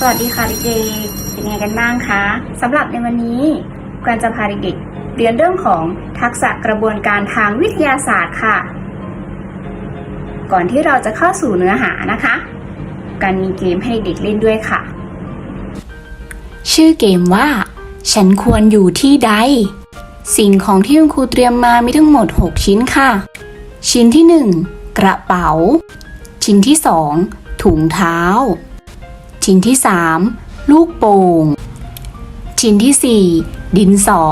สวัสดีค่ะเด็กๆเป็นไงกันบ้างคะสำหรับในวันนี้การจะพาเด็กๆเรียนเรื่องของทักษะกระบวนการทางวิทยาศาสตร์ค่ะ ก่อนที่เราจะเข้าสู่เนื้อหานะคะ การมีเกมให้เด็กเล่นด้วยค่ะ ชื่อเกมว่า ฉันควรอยู่ที่ใด สิ่งของที่คุณครูเตรียมมามีทั้งหมด 6 ชิ้นค่ะ ชิ้นที่ 1 กระเป๋า ชิ้นที่ 2 ถุงเท้า ชิ้นที่ 3 ลูกโป่ง ชิ้นที่ 4 ดินสอ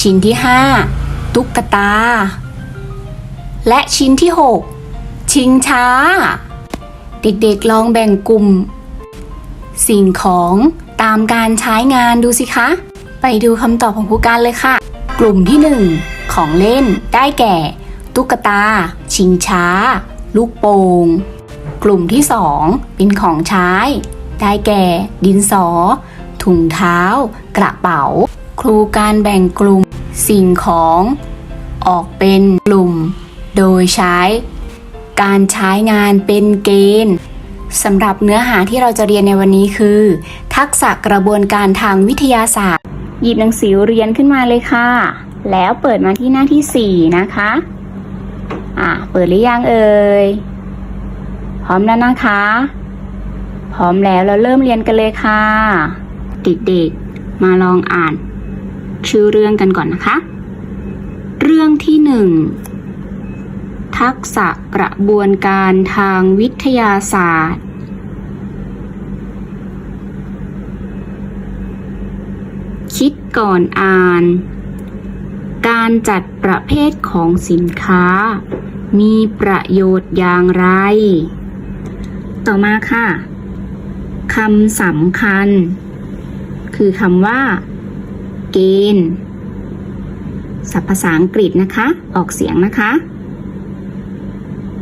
ชิ้นที่ 5 ตุ๊กตา และชิ้นที่ 6 ชิงช้า เด็กๆลองแบ่งกลุ่ม สิ่งของตามการใช้งานดูสิคะ ไปดูคำตอบของครูการเลยค่ะ กลุ่มที่ 1 ของเล่นได้แก่ ตุ๊กตา ชิงช้า ลูกโป่ง กลุ่มที่ 2 เป็นของใช้ ได้แก่ ดินสอ ถุงเท้า กระเป๋า ครูการแบ่งกลุ่ม สิ่งของ ออกเป็นกลุ่ม โดยใช้ การใช้งานเป็นเกณฑ์สำหรับเนื้อหาที่เราจะเรียนในวันนี้คือ ทักษะกระบวนการทางวิทยาศาสตร์ หยิบหนังสือเรียนขึ้นมาเลยค่ะ แล้วเปิดมาที่หน้าที่ 4 นะคะ อะเปิดหรือยังเอ่ย ร้อมแล้วนะคะ พร้อมแล้วเราเริ่มเรียนกันเลยค่ะ เด็กๆ มาลองอ่าน ชื่อเรื่องกันก่อนนะคะ เรื่องที่หนึ่งทักษะกระบวนการทางวิทยาศาสตร์ คิดก่อนอ่าน การจัดประเภทของสินค้า มีประโยชน์อย่างไร ต่อมาค่ะคำสำคัญ คือคำว่า เกณฑ์ศัพท์ภาษาอังกฤษนะคะ ออกเสียงนะคะ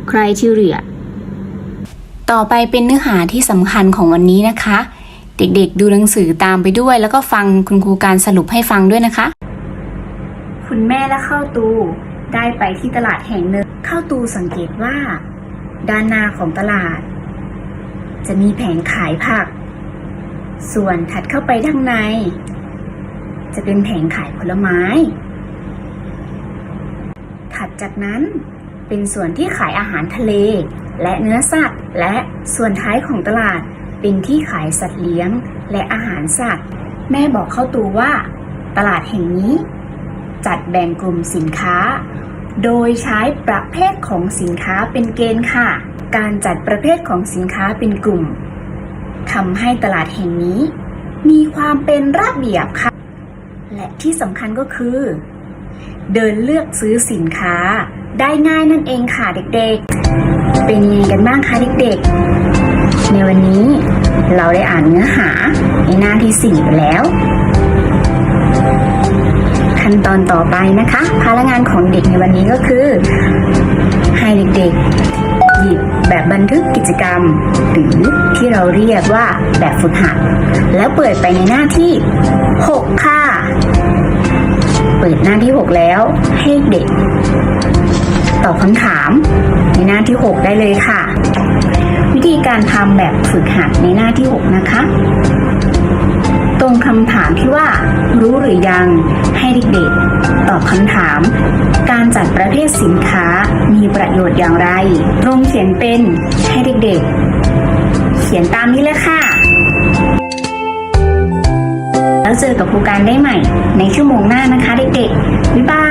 ใครที่เรียต่อไปเป็นเนื้อหาที่สำคัญของวันนี้นะคะ เด็กๆดูหนังสือตามไปด้วย แล้วก็ฟังคุณครูการสรุปให้ฟังด้วยนะคะ คุณแม่และเข้าตูได้ไปที่ตลาดแห่งหนึ่ง เข้าตูสังเกตว่า ด้านหน้าของตลาด จะมีแผงขายผัก ส่วนถัดเข้าไปทางใน จะเป็นแผงขายผลไม้ ถัดจากนั้นเป็นส่วนที่ขายอาหารทะเล และเนื้อสัตว์ และส่วนท้ายของตลาดเป็นที่ขายสัตว์เลี้ยงและอาหารสัตว์ แม่บอกเข้าตูว่า ตลาดแห่งนี้ จัดแบ่งกลุ่มสินค้า โดยใช้ประเภทของสินค้าเป็นเกณฑ์ค่ะ การจัดประเภทของสินค้าเป็นกลุ่มทำให้ตลาดแห่งนี้ มีความเป็นระเบียบค่ะ และที่สำคัญก็คือ เดินเลือกซื้อสินค้าได้ง่ายนั่นเองค่ะเด็กๆ เป็นยังไงกันบ้างคะเด็กๆ ในวันนี้เราได้อ่านเนื้อหาในหน้าที่ 4 ไปแล้ว ขั้นตอนต่อไปนะคะภาระงานของเด็กในวันนี้ก็คือ ให้เด็กๆ บันทึกกิจกรรม หรือที่เราเรียกว่าแบบฝึกหัด แล้วเปิดไปในหน้าที่ 6 ค่ะ เปิดหน้าที่ 6 แล้วให้เด็กตอบคำถามในหน้าที่ 6 ได้เลยค่ะ วิธีการทำแบบฝึกหัดในหน้าที่ 6 นะคะ ตรงคำถามที่ว่า รู้หรือยังให้เด็กๆตอบคำถาม การจัดประเภทสินค้า มีประโยชน์อย่างไรตรงเขียนเป็นให้เด็กๆ เขียนตามนี้เลยค่ะ แล้วเจอกับครูการได้ใหม่ ในชั่วโมงหน้านะคะเด็กๆ บ๊ายบาย